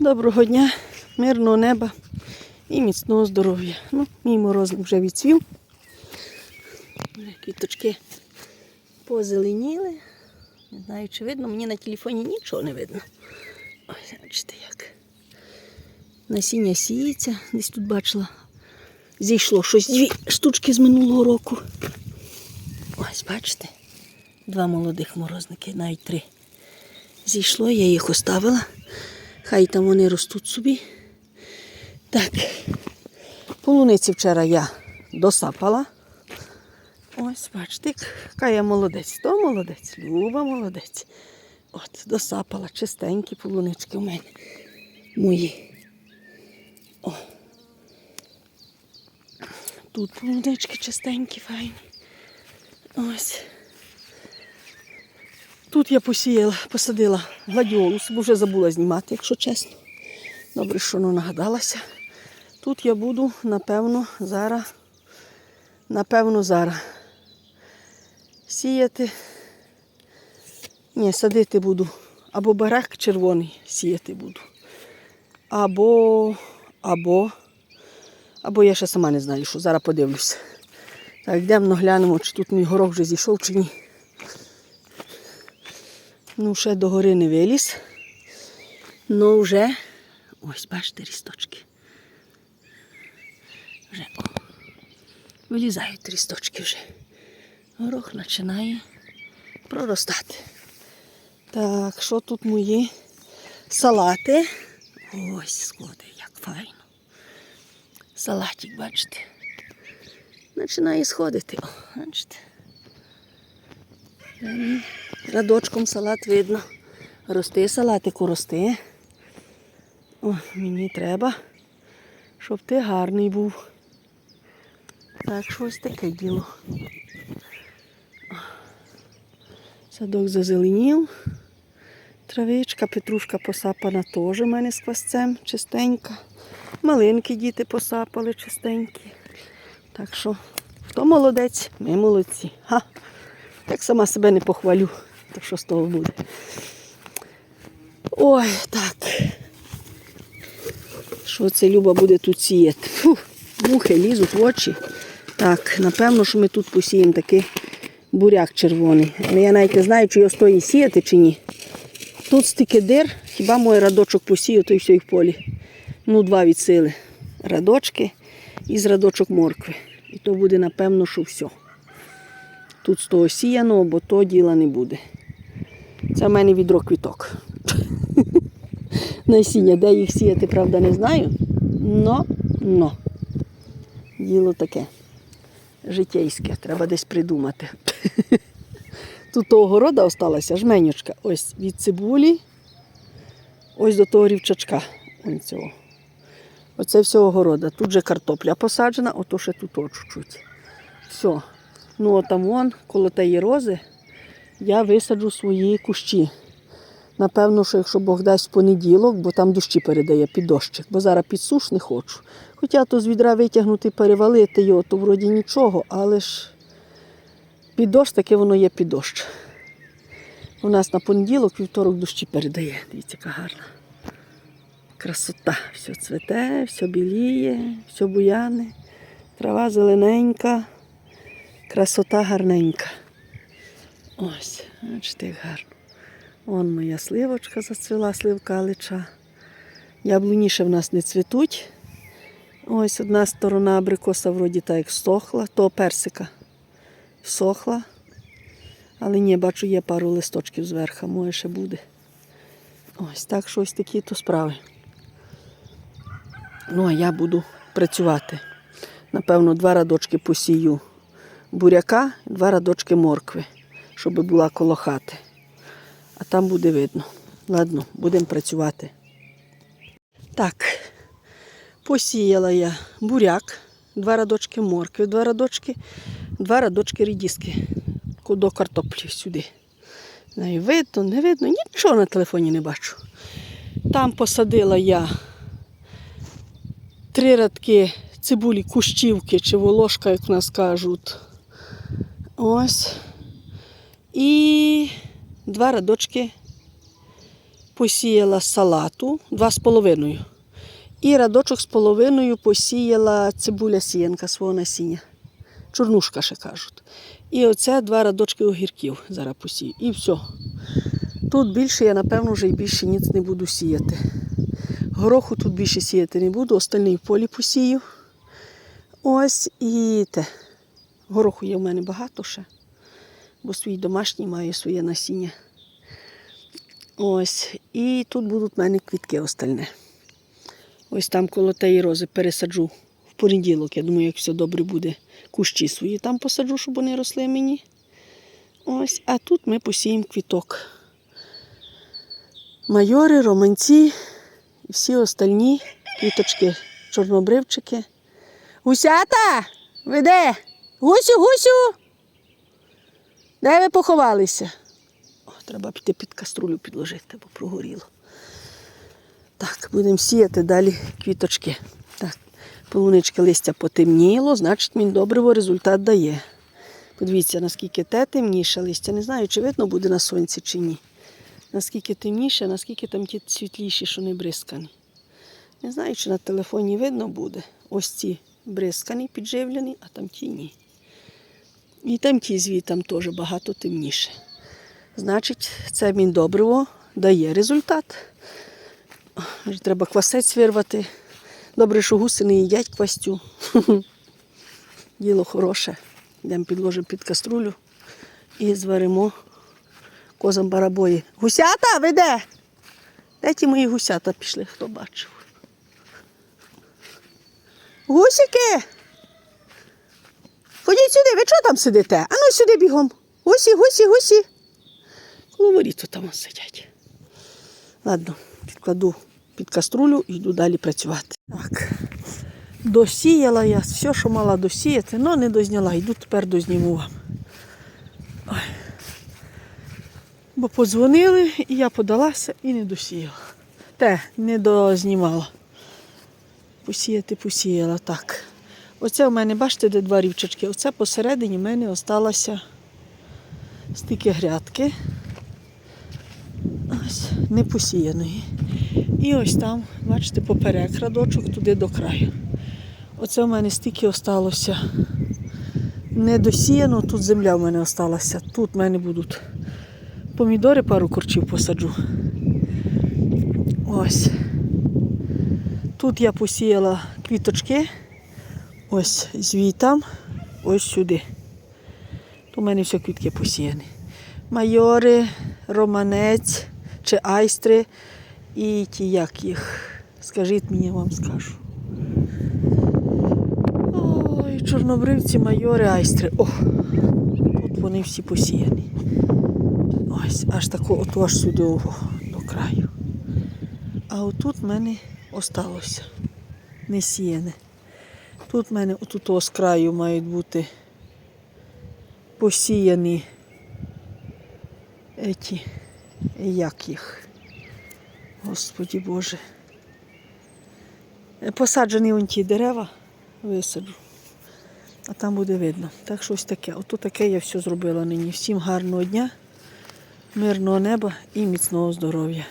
Доброго дня, мирного неба і міцного здоров'я. Ну, мій морозник вже відцвів. Квіточки позеленіли. Не знаю, чи видно, мені на телефоні нічого не видно. Ось, бачите як. Насіння сіється, десь тут бачила. Зійшло щось дві штучки з минулого року. Ось, бачите? Два молодих морозники, навіть три. Зійшло, я їх оставила. Хай там вони ростуть собі. Так, полуниці вчора я досапала. Ось, бачите, яка я молодець. То молодець, Люба молодець. От, досапала чистенькі полунички в мене. Мої. О. Тут полунички чистенькі, файні. Ось. Тут я посіяла, посадила гладіолус, бо вже забула знімати, якщо чесно. Добре, що не нагадалася. Тут я буду, напевно, зараз, напевно, зараз сіяти. Ні, садити буду. Або барак червоний сіяти буду. Або, або, або я ще сама не знаю, що зараз подивлюся. Так, йдемо, глянемо, чи тут мій горох вже зійшов, чи ні. Ну, ще до гори не виліз. Ну вже ось, бачите, рісточки. Вже о, вилізають рісточки вже. Горох починає проростати. Так, що тут мої салати? Ось сходи, як файно. Салатик, бачите. Починає сходити. О, бачите. Радочком салат видно. Рости салатику, рости. О, мені треба, щоб ти гарний був. Так, щось таке діло. Садок зазеленів. Травичка, петрушка посапана теж у мене з квасцем чистенька. Малинки діти посапали чистенькі. Так що, хто молодець, ми молодці. Ха! Так сама себе не похвалю, то що з того буде. Ой, так. Що це Люба буде тут сіяти? Фу, мухи лізуть в очі. Так, напевно, що ми тут посіємо такий буряк червоний. Але я навіть не знаю, чи його стоїть сіяти чи ні. Тут стільки дир, хіба мой радочок посію, то й все і в полі. Ну, два від сили. Радочки і з радочок моркви. І то буде, напевно, що все. Тут з того сіяно, бо то діла не буде. Це в мене відро квіток. Насіння, де їх сіяти, правда, не знаю. Но, но. Діло таке. Житейське, треба десь придумати. Тут того города осталася жменючка. Ось від цибулі, ось до того рівчачка. Цього. Оце всього города. Тут же картопля посаджена, ото ще тут чуть-чуть. Все. Ну, а там вон, коло тієї рози, я висаджу свої кущі. Напевно, що якщо Бог дасть в понеділок, бо там дощі передає під дощик, бо зараз під суш не хочу. Хоча то з відра витягнути, перевалити його, то вроді нічого, але ж під дощ таке воно є під дощ. У нас на понеділок, вівторок дощі передає. Дивіться, яка гарна. Красота. Все цвете, все біліє, все буяне, трава зелененька, красота гарненька. Ось, бачите, як гарно. Вон моя сливочка зацвіла, сливка алича. Яблуні ще в нас не цвітуть. Ось одна сторона абрикоса вроді так як сохла, то персика сохла. Але ні, бачу, є пару листочків зверху, може ще буде. Ось так щось такі то справи. Ну, а я буду працювати. Напевно, два радочки посію буряка, два радочки моркви, щоб була коло хати. А там буде видно. Ладно, будемо працювати. Так, посіяла я буряк, два радочки моркви, два радочки, два радочки рідіски до картоплі сюди. Не видно, не видно, нічого на телефоні не бачу. Там посадила я три радки цибулі, кущівки чи волошка, як нас кажуть. Ось. І два радочки посіяла салату два з половиною. І радочок з половиною посіяла цибуля сіянка свого насіння. Чорнушка ще кажуть. І оце два радочки огірків зараз посію. І все. Тут більше я, напевно, вже й більше ніц не буду сіяти. Гороху тут більше сіяти не буду, остальний в полі посію. Ось і те. Гороху є в мене багато ще, бо свій домашній має своє насіння. Ось. І тут будуть в мене квітки остальне. Ось там коло тієї рози пересаджу в понеділок. Я думаю, як все добре буде, кущі свої там посаджу, щоб вони росли мені. Ось, а тут ми посіємо квіток. Майори, романці і всі остальні квіточки, чорнобривчики. Гусята! Ви де? Гусю, гусю! Де ви поховалися? О, треба піти під каструлю підложити, бо прогоріло. Так, будемо сіяти далі квіточки. Так, полунички листя потемніло, значить він добриво результат дає. Подивіться, наскільки те темніше листя. Не знаю, чи видно буде на сонці чи ні. Наскільки темніше, наскільки там ті світліші, що не бризкані. Не знаю, чи на телефоні видно буде. Ось ці бризкані, підживлені, а там ті ні. І там ті звітам теж багато темніше. Значить, це міндобриво дає результат. Треба квасець вирвати. Добре, що гуси не їдять квастю. Діло хороше. Йдемо підложимо під каструлю і зваримо козам барабої. Гусята, ви де? Де ті мої гусята пішли, хто бачив? Гусики! Ходіть сюди, ви чого там сидите? Ану сюди бігом. Гусі, гусі, гусі. Коло воріт там сидять. Ладно, підкладу під каструлю і йду далі працювати. Так. Досіяла я все, що мала досіяти, але не дозняла. Йду тепер дозніму вам. Ой. Бо подзвонили, і я подалася і не досіяла. Те, не дознімала. Посіяти посіяла так. Оце у мене, бачите, де два рівчачки. Оце посередині в мене осталося стільки грядки. Ось, не посіяної. І ось там, бачите, поперек радочок туди до краю. Оце у мене стільки осталося не досіяно, тут земля в мене осталася. Тут в мене будуть помідори, пару корчів посаджу. Ось. Тут я посіяла квіточки. Ось звітам, ось сюди. У мене все квітки посіяні. Майори, романець чи айстри і ті, як їх. Скажіть мені, я вам скажу. Ой, чорнобривці, майори, айстри. О, тут вони всі посіяні. Ось, аж тако, от аж сюди до краю. А отут в мене осталося не сіяне. Тут в мене отут з краю мають бути посіяні еті, як їх. Господі Боже. Е, Посаджені вон ті дерева, висаджу. А там буде видно. Так що ось таке. Ото таке я все зробила нині. Всім гарного дня, мирного неба і міцного здоров'я.